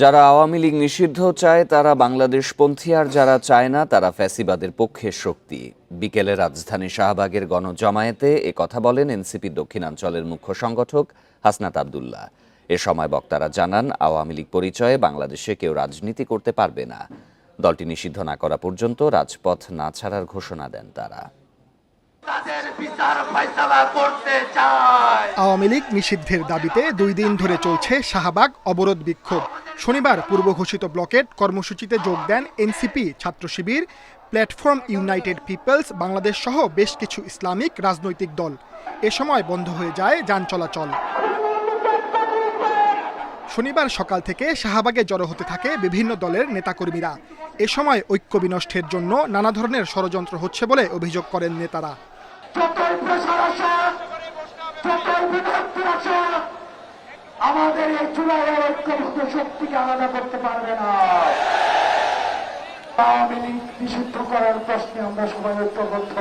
যারা আওয়ামী লীগ নিষিদ্ধ চায়, তারা বাংলাদেশপন্থী, আর যারা চায় না, তারা ফ্যাসিবাদের পক্ষের শক্তি। বিকেলে রাজধানী শাহবাগের গণজমায়েতে এ কথা বলেন এনসিপি দক্ষিণাঞ্চলের মুখ্য সংগঠক হাসনাত আবদুল্লাহ। এ সময় বক্তারা জানান, আওয়ামী লীগ পরিচয়ে বাংলাদেশে কেউ রাজনীতি করতে পারবে না। দলটি নিষিদ্ধ না করা পর্যন্ত রাজপথ না ছাড়ার ঘোষণা দেন তারা তাদের বিচার ফয়সালা করতে চায় আওয়ামী লীগ নিষিদ্ধের দাবিতে দুই দিন ধরে চলছে শাহবাগ অবরোধ বিক্ষোভ। শনিবার পূর্ব ঘোষিত ব্লকেট কর্মসূচিতে যোগ দেন NCP Chhatra Shibir, platform united people's, Bangladesh সহ বেশ কিছু ইসলামিক রাজনৈতিক দল। এ সময় বন্ধ হয়ে যায় যান চলাচল। শনিবার সকাল থেকে শাহবাগে জড়ো হতে থাকে বিভিন্ন দলের নেতাকর্মীরা। এ সময় ঐক্য বিনষ্টের জন্য নানা ধরনের ষড়যন্ত্র হচ্ছে বলে অভিযোগ করেন নেতারা। যতই প্রেশার আসুক যতই বিভক্তি আসুক আমাদের এই চূড়াইয়ের ঐক্যবদ্ধ শক্তিকে আলাদা করতে পারবে না। আওয়ামী লীগ নিষিদ্ধ করার প্রশ্নে আমরা সবাই ঐক্যবদ্ধ।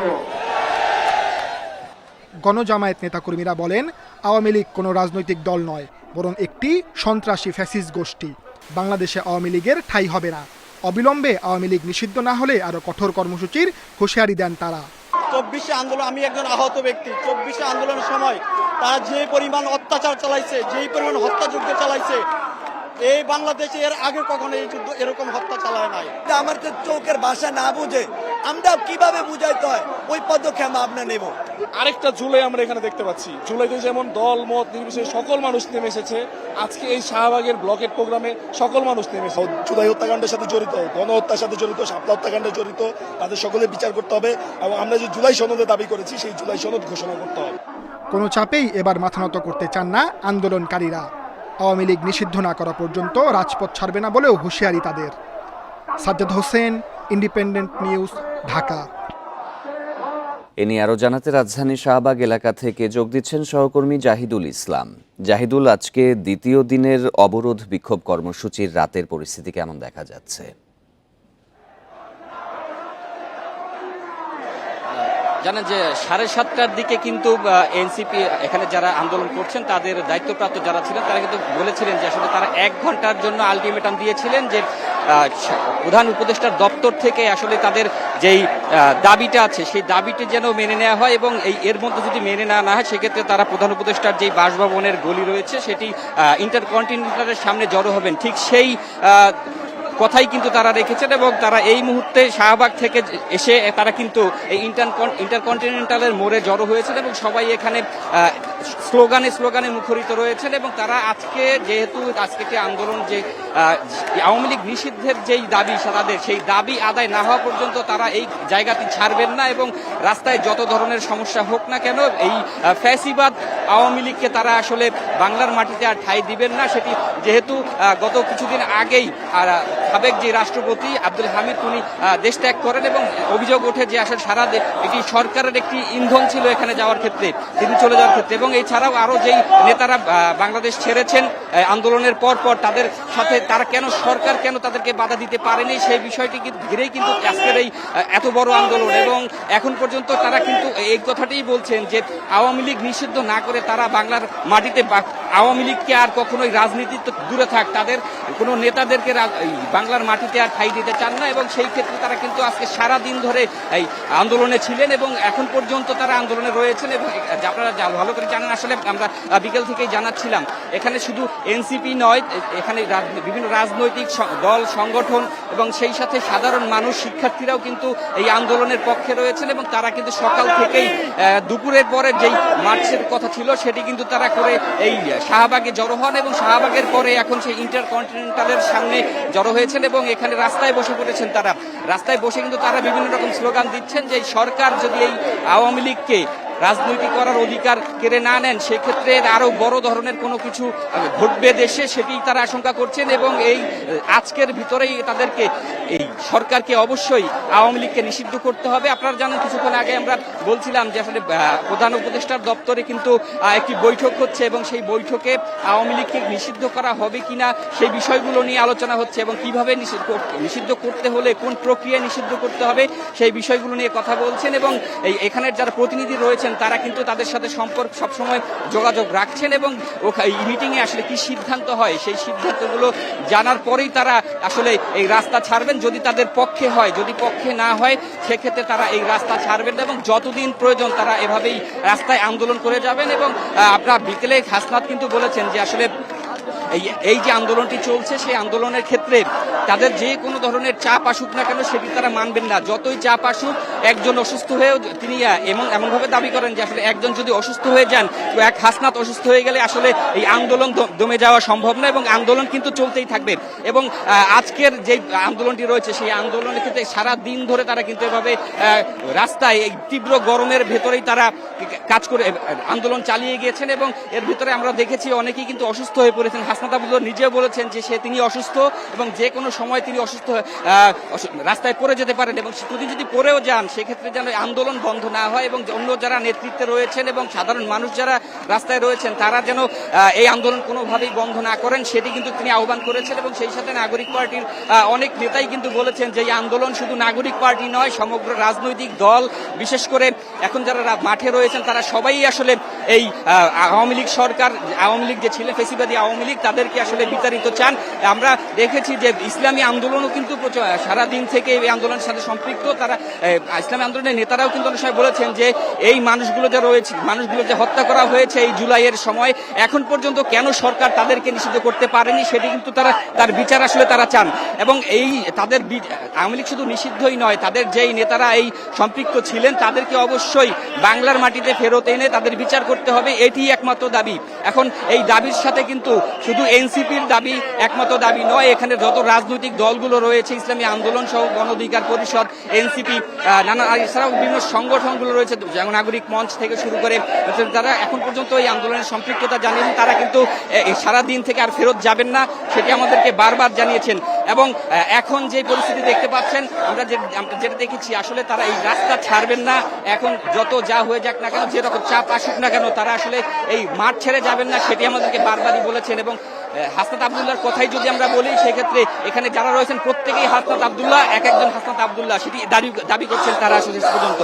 গণজামায়াত নেতাকর্মীরা বলেন, আওয়ামী লীগ কোনো রাজনৈতিক দল নয়, বরং একটি সন্ত্রাসী ফ্যাসিস্ট গোষ্ঠী। বাংলাদেশে আওয়ামী লীগের ঠাঁই হবে না। অবিলম্বে আওয়ামী লীগ নিষিদ্ধ না হলে আরও কঠোর কর্মসূচির হুঁশিয়ারি দেন তারা। চব্বিশে আন্দোলন, আমি একজন আহত ব্যক্তি। চব্বিশে আন্দোলনের সময় তারা যে পরিমাণ অত্যাচার চালাইছে, যেই পরিমাণ হত্যাযজ্ঞ চালাইছে এই বাংলাদেশে এর আগে কখনো এই যুদ্ধ এরকম হত্যা চালায় নাই। আমার তো চোখের ভাষা না বুঝে। আমরা কীভাবে বুঝাইতে হয়? ওই পদক্ষেপ আমরা নেব। আরেকটা জুলাই আমরা এখানে দেখতে পাচ্ছি। জুলাইতে যেমন দল মত নির্বিশেষে সকল মানুষ নেমে এসেছে। আজকে এই শাহবাগের ব্লকের প্রোগ্রামে সকল মানুষ নেমে এসেছে। জুলাই হত্যাকাণ্ডের সাথে জড়িত গণহত্যার সাথে জড়িত সাপলা হত্যাকাণ্ডে জড়িত তাদের সকলে বিচার করতে হবে এবং আমরা যে জুলাই সনদে দাবি করেছি সেই জুলাই সনদ ঘোষণা করতে হবে। কোনো চাপেই এবার মাথা নত করতে চান না আন্দোলনকারীরা। আওয়ামী লীগ নিষিদ্ধ না করা পর্যন্ত রাজপথ ছাড়বে না বলেও হুঁশিয়ারি তাদের। Sajjad Hossain, independent news, Dhaka. এ নিয়ে আরও জানাতে রাজধানী শাহবাগ এলাকা থেকে যোগ দিচ্ছেন সহকর্মী জাহিদুল ইসলাম। জাহিদুল, আজকে দ্বিতীয় দিনের অবরোধ বিক্ষোভ কর্মসূচির রাতের পরিস্থিতি কেমন দেখা যাচ্ছে? জানেন যে সাড়ে সাতটার দিকে কিন্তু এনসিপি এখানে যারা আন্দোলন করছেন, তাদের দায়িত্বপ্রাপ্ত যারা ছিলেন, তারা কিন্তু বলেছিলেন যে আসলে তারা এক ঘণ্টার জন্য আলটিমেটাম দিয়েছিলেন যে প্রধান উপদেষ্টার দপ্তর থেকে আসলে তাদের যেই দাবিটা আছে, সেই দাবিটি যেন মেনে নেওয়া হয় এবং এই, এর মধ্যে যদি মেনে নেওয়া না হয়, সেক্ষেত্রে তারা প্রধান উপদেষ্টার যেই বাসভবনের গলি রয়েছে, সেটি ইন্টারকন্টিনেন্টালের সামনে জড়ো হবেন। ঠিক সেই কথাই কিন্তু তারা রেখেছেন এবং তারা এই মুহূর্তে শাহবাগ থেকে এসে তারা কিন্তু এই ইন্টারকন্টিনেন্টালের মোড়ে জড়ো হয়েছেন এবং সবাই এখানে স্লোগানে স্লোগানে মুখরিত রয়েছেন এবং তারা আজকে যেহেতু আজকে যে আন্দোলন যে আওয়ামী লীগ নিষিদ্ধের যেই দাবি তাদের, সেই দাবি আদায় না হওয়া পর্যন্ত তারা এই জায়গাটি ছাড়বেন না এবং রাস্তায় যত ধরনের সমস্যা হোক না কেন এই ফ্যাসিবাদ আওয়ামী লীগকে তারা আসলে বাংলার মাটিতে আর ঠাঁই দিবেন না। সেটি যেহেতু গত কিছুদিন আগেই, আর, সাবেক যে রাষ্ট্রপতি আব্দুল হামিদ, উনি দেশ ত্যাগ করেন এবং অভিযোগ ওঠে যে আসলে সারা এটি সরকারের একটি ইন্ধন ছিল এখানে যাওয়ার ক্ষেত্রে, তিনি চলে যাওয়ার ক্ষেত্রে এবং এছাড়াও আরও যেই নেতারা বাংলাদেশ ছেড়েছেন আন্দোলনের পর পর তাদের সাথে তারা কেন সরকার কেন তাদেরকে বাধা দিতে পারেনি, সেই বিষয়টি ঘিরেই কিন্তু আজকের এই এত বড় আন্দোলন। এবং এখন পর্যন্ত তারা কিন্তু এই কথাটাই বলছেন যে আওয়ামী লীগ নিষিদ্ধ না করে তারা বাংলার মাটিতে আওয়ামী লীগকে আর কখনোই রাজনীতি তো দূরে থাক, তাদের কোনো নেতাদেরকে বাংলার মাটিতে আর ঠাই দিতে চান না এবং সেই ক্ষেত্রে তারা কিন্তু আজকে সারা দিন ধরে এই আন্দোলনে ছিলেন এবং এখন পর্যন্ত তারা আন্দোলনে রয়েছেন এবং আপনারা ভালো করে জানেন, আসলে আমরা বিকেল থেকেই জানাচ্ছিলাম, এখানে শুধু এনসিপি নয় এখানে বিভিন্ন রাজনৈতিক দল, সংগঠন এবং সেই সাথে সাধারণ মানুষ, শিক্ষার্থীরাও কিন্তু এই আন্দোলনের পক্ষে রয়েছেন এবং তারা কিন্তু সকাল থেকেই দুপুরের পরে যেই মার্চের কথা ছিল, সেটি কিন্তু তারা করে এই শাহবাগে জড়ো হন এবং শাহবাগের পরে এখন সেই ইন্টারকন্টিনেন্টালের সামনে জড়ো হয়েছেন এবং এখানে রাস্তায় বসে পড়েছেন তারা। রাস্তায় বসে কিন্তু তারা বিভিন্ন রকম স্লোগান দিচ্ছেন যে সরকার যদি এই আওয়ামী লীগকে রাজনৈতিক করার অধিকার কেড়ে না নেন, সেক্ষেত্রে আরও বড় ধরনের কোনো কিছু ঘটবে দেশে সেটি তারা আশঙ্কা করছেন এবং এই, আজকের ভিতরেই তাদেরকে, এই সরকারকে অবশ্যই আওয়ামী লীগকে নিষিদ্ধ করতে হবে। আপনারা জানেন কিছুক্ষণ আগে আমরা বলছিলাম যে আসলে প্রধান উপদেষ্টার দপ্তরে কিন্তু একটি বৈঠক হচ্ছে এবং সেই বৈঠকে আওয়ামী লীগকে নিষিদ্ধ করা হবে কিনা সেই বিষয়গুলো নিয়ে আলোচনা হচ্ছে এবং কীভাবে নিষিদ্ধ করতে হলে কোন প্রক্রিয়া নিষিদ্ধ করতে হবে সেই বিষয়গুলো নিয়ে কথা বলছেন এবং এই, এখানের যারা প্রতিনিধি রয়েছেন তারা কিন্তু তাদের সাথে সম্পর্ক সবসময় যোগাযোগ রাখছেন এবং মিটিংয়ে আসলে কি সিদ্ধান্ত হয়, সেই সিদ্ধান্তগুলো জানার পরেই তারা আসলে এই রাস্তা ছাড়বেন। যদি তাদের পক্ষে হয়, যদি পক্ষে না হয়, সেক্ষেত্রে তারা এই রাস্তা ছাড়বেন এবং যতদিন প্রয়োজন তারা এভাবেই রাস্তায় আন্দোলন করে যাবেন এবং আপনার বিকেলে হাসনাত কিন্তু বলেছেন যে আসলে এই এই যে আন্দোলনটি চলছে, সেই আন্দোলনের ক্ষেত্রে তাদের যে কোনো ধরনের চাপ আসুক না কেন, সেটি তারা মানবেন না। যতই চাপ আসুক, একজন অসুস্থ হয়েও তিনি এমন, এমনভাবে দাবি করেন যে আসলে একজন যদি অসুস্থ হয়ে যান, তো এক হাসনাত অসুস্থ হয়ে গেলে আসলে এই আন্দোলন দমে যাওয়া সম্ভব না এবং আন্দোলন কিন্তু চলতেই থাকবে। এবং আজকের যে আন্দোলনটি রয়েছে, সেই আন্দোলনের ক্ষেত্রে সারা দিন ধরে তারা কিন্তু এভাবে রাস্তায় এই তীব্র গরমের ভেতরেই তারা কাজ করে আন্দোলন চালিয়ে গিয়েছেন এবং এর ভিতরে আমরা দেখেছি অনেকেই কিন্তু অসুস্থ হয়ে পড়েছেন হাসনাত নিজেও বলেছেন যে সে তিনি অসুস্থ এবং যে কোনো সময় তিনি অসুস্থ রাস্তায় পড়ে যেতে পারেন এবং তিনি যদি পড়েও যান, সেক্ষেত্রে যেন আন্দোলন বন্ধ না হয় এবং অন্য যারা নেতৃত্বে রয়েছেন এবং সাধারণ মানুষ যারা রাস্তায় রয়েছেন, তারা যেন এই আন্দোলন কোনোভাবেই বন্ধ না করেন, সেটি কিন্তু তিনি আহ্বান করেছেন এবং সেই সাথে নাগরিক পার্টির অনেক নেতাই কিন্তু বলেছেন যে এই আন্দোলন শুধু নাগরিক পার্টি নয়, সমগ্র রাজনৈতিক দল, বিশেষ করে এখন যারা মাঠে রয়েছেন, তারা সবাই আসলে এই আওয়ামী লীগ সরকার, আওয়ামী লীগ যে ছিল ফেসিবাদী আওয়ামী লীগ, তাদেরকে আসলে বিতাড়িত চান। আমরা দেখেছি যে ইসলামী আন্দোলনও কিন্তু প্রচ- সারা দিন থেকে এই আন্দোলনের সাথে সম্পৃক্ত। তারা ইসলামী আন্দোলনের নেতারাও কিন্তু অনেক সময় বলেছেন যে এই মানুষগুলো যে রয়েছে, মানুষগুলো যে হত্যা করা হয়েছে এই জুলাইয়ের সময়, এখন পর্যন্ত কেন সরকার তাদেরকে নিষিদ্ধ করতে পারেনি সেটি কিন্তু তারা, তার বিচার আসলে তারা চান। এবং এই তাদের আওয়ামী লীগ শুধু নিষিদ্ধই নয়, তাদের যেই নেতারা এই সম্পৃক্ত ছিলেন, তাদেরকে অবশ্যই বাংলার মাটিতে ফেরত এনে তাদের বিচার করতে হবে এটি একমাত্র দাবি। এখন এই দাবির সাথে কিন্তু শুধু এনসিপির দাবি একমাত্র দাবি নয়, এখানে যত রাজনৈতিক দলগুলো রয়েছে, ইসলামী আন্দোলন সহ গণ অধিকার পরিষদ, এনসিপি নানা, এছাড়াও বিভিন্ন সংগঠনগুলো রয়েছে, যেমন নাগরিক মঞ্চ থেকে শুরু করে তারা এখন পর্যন্ত এই আন্দোলনের সম্পৃক্ততা জানিয়েছেন তারা কিন্তু সারা দিন থেকে আর ফেরত যাবেন না, সেটি আমাদেরকে বারবার জানিয়েছেন। এবং এখন যে পরিস্থিতি দেখতে পাচ্ছেন, আমরা যে, আমরা যেটা দেখেছি, আসলে তারা এই রাস্তা ছাড়বেন না। এখন যত যা হয়ে যাক না কেন, যেরকম চাপ আসুক না কেন, তারা আসলে এই মাঠ ছেড়ে যাবেন না, সেটি আমাদেরকে বারবারই বলেছেন। এবং হাসনাত আবদুল্লাহর কথাই যদি আমরা বলি, সেক্ষেত্রে এখানে যারা রয়েছেন, প্রত্যেকেই হাসনাত আবদুল্লাহ, এক একজন হাসনাত আবদুল্লাহ, সেটি দাবি দাবি করছেন তারা আসলে পর্যন্ত।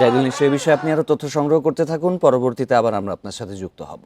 জাহিদুল নিশ্চয় বিষয়ে আপনি আরও তথ্য সংগ্রহ করতে থাকুন। পরবর্তীতে আবার আমরা আপনার সাথে যুক্ত হব।